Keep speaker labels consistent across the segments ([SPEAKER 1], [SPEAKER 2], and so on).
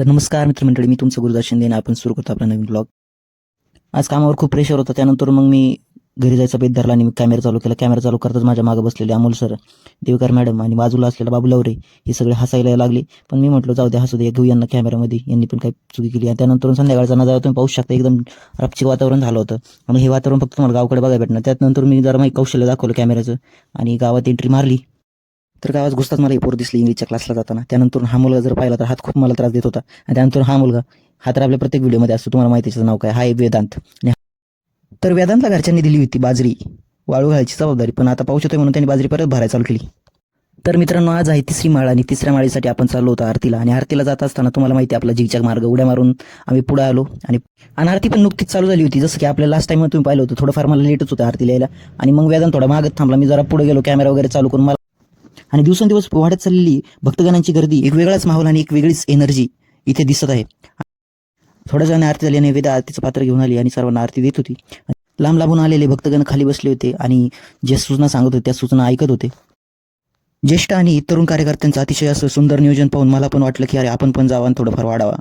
[SPEAKER 1] तर नमस्कार मित्रमंडळी मी तुमचं गुरुदास शिंदे आणि आपण सुरू करतो आपला नवीन ब्लॉग आज कामावर खूप प्रेशर होतं त्यानंतर मग मी घरी जायचा बेत धरला आणि मी कॅमेरा चालू केला. कॅमेरा चालू करताच माझ्या मागं बसलेले अमोल सर देवकर मॅडम आणि बाजूला असलेला बाबू लवरे हे सगळे हसायला लागले. पण मी म्हटलं जाऊ द्या हसू दे घेऊ यांना कॅमेरामध्ये यांनी पण काही चुकी केली. आणि त्यानंतर संध्याकाळचा नजारा तुम्ही पाहू शकता एकदम रपचिक वातावरण झालं होतं. आणि हे वातावरण फक्त तुम्हाला गावकडे बघायला भेटणार. त्यानंतर मी जरा माहिती कौशल्य दाखवलं कॅमेऱ्याचं आणि गावात एंट्री मारली. तर गावात घुसताच मला ही पोर दिसली इंग्लिशच्या क्लासला जाताना. त्यानंतर हा मुलगा जर पाहिला तर हात खूप मला त्रास देत होता. आणि त्यानंतर हा मुलगा हा तर आपल्या प्रत्येक व्हिडिओमध्ये असतो. तुम्हाला माहिती त्याचं नाव काय? हा आहे वेदांत. तर वेदांतला घरच्यांनी दिली होती बाजरी. वाळू घालायची जबाबदारी. पण आता पाऊस येतोय म्हणून त्यांनी बाजरी परत भरायला चालू केली. तर मित्रांनो आज आहे तिसरी माळ आणि तिसऱ्या माळीसाठी आपण चाललो होतो आरतीला. आणि आरतीला जात असताना तुम्हाला माहिती आपला जिगच्या मार्ग. उड्या मारून आम्ही पुढे आलो. आणि आणि आरती पण नुकतीच चालू झाली होती. जसं की आपल्या लास्ट टाइम तुम्ही पाहिलं होतं. थोडंफार मला लेटच होतं आरतीला यायला आणि मग वेदांत थोडा मागत थांबला. मी जरा पुढे गेलो. कॅमेरा वगैरे चालू करून मला आणि दिवसेंदिवस वाढत चाललेली भक्तगणांची गर्दी एक वेगळाच माहोल आणि एक वेगळीच एनर्जी इथे दिसत आहे. थोड्या जणांनी आरती झाली आणि वेदा आरतीचं पात्र घेऊन आली आणि सर्वांना आरती देत होती. लांब लांबून आलेले भक्तगण खाली बसले होते आणि ज्या सूचना सांगत होते त्या सूचना ऐकत होते. ज्येष्ठ आणि तरुण कार्यकर्त्यांचं अतिशय असं सुंदर नियोजन पाहून मला पण वाटलं की अरे आपण पण जावा आणि थोडंफार वाढावा.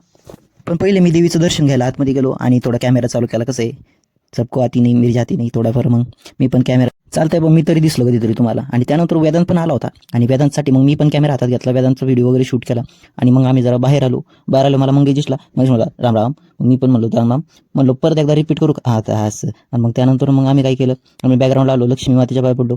[SPEAKER 1] पण पहिले मी देवीचं दर्शन घ्यायला आतमध्ये गेलो आणि थोडा कॅमेरा चालू केला. कसं आहे? सबको आती नाही मिरी जाती नाही थोडाफार मग. मी पण कॅमेरा चालतंय बघ मी तरी दिसलो कधीतरी तुम्हाला. आणि त्यानंतर वेदांत पण आला होता. आणि वेदांतसाठी मग मी पण कॅमेरा हातात घेतला. वेदांतचा व्हिडिओ वगैरे शूट केला. आणि मग आम्ही जरा बाहेर आलो. बाहेर आलो मला मंगे दिसला. मग म्हणला राम राम. मग मी पण म्हणलो राम राम. म्हणलो परत एकदा रिपीट करू का? हा तर असं. आणि मग त्यानंतर मग आम्ही काय केलं? आम्ही बॅकग्राऊंडला आलो. लक्ष्मी मातेच्या बाहेर पडलो.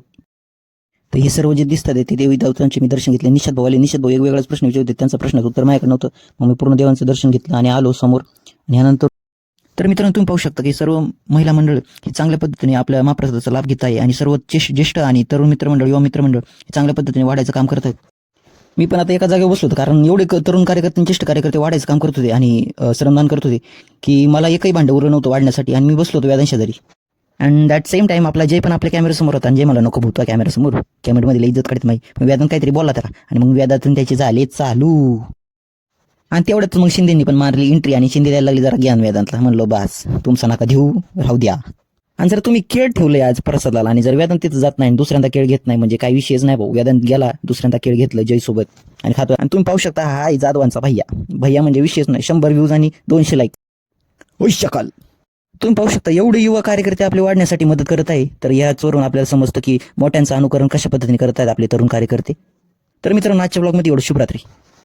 [SPEAKER 1] तर हे सर्व जे दिसतात ते देवी देवतांचे मी दर्शन घेतले. निषाद भाऊ आले. निषाद भाऊ वेगवेगळाच वेगळाच प्रश्न विचारते त्यांचा प्रश्नाचं उत्तर माझ्याकडे नव्हतं. मग मी पूर्ण देवांचं दर्शन घेतलं आणि आलो समोर. आणि यानंतर तर मित्रांनो तुम्ही पाहू शकता की सर्व महिला मंडळ हे चांगल्या पद्धतीने आपल्या महाप्रसादाचा लाभ घेत आहे आणि सर्व ज्येष्ठ आणि तरुण मित्रमंडळ युवा मित्रमंडळ हे चांगल्या पद्धतीने वाढायचं काम करत आहेत. मी पण आता एका जागेवर बसलो होतो कारण एवढे तरुण कार्यकर्ते ज्येष्ठ कार्यकर्ते वाढायचं काम करत होते आणि श्रमदान करत होते की मला एकही भांडं उरलं नव्हतं वाढण्यासाठी आणि मी बसलो होतो व्यादांच्या जरी अँड दॅट सेम टाइम आपला जे पण आपल्या कॅमेरासमोर होता आणि जे मला नको भूतवा कॅमेरासमोर हो कॅमेरामधील इज्जत काढत नाही. मग काहीतरी बोलला त्याला आणि मग व्यादातून त्याचे झाले चालू. आणि तेवढ्यात मग शिंदेनी पण मारली एंट्री आणि शिंदे द्यायला लागली जरा ज्ञान वेदांतला. म्हणलो बास तुमचा नका देऊ राहू द्या. आणि जर तुम्ही खेळ ठेवले आज प्रसादाला आणि जर वेदांत तिथं जात नाही आणि दुसऱ्यांदा खेळ घेत नाही म्हणजे काही विषयच नाही भाऊ. वेदांत गेला दुसऱ्यांदा खेळ घेतलं जय सोबत आणि खातो आणि तुम्ही पाहू शकता हा आहे जाधवांचा भैया. भैया म्हणजे विषयच नाही शंभर व्ह्यूज आणि दोनशे लाईक होई शकाल. तुम्ही पाहू शकता एवढे युवा कार्यकर्ते आपले वाढण्यासाठी मदत करत आहे. तर याचवरून आपल्याला समजतं की मोठ्यांचं अनुकरण कशा पद्धतीने करत आहेत आपले तरुण कार्यकर्ते. तर मित्रांनो आजच्या ब्लॉगमध्ये एवढं. शुभरात्री.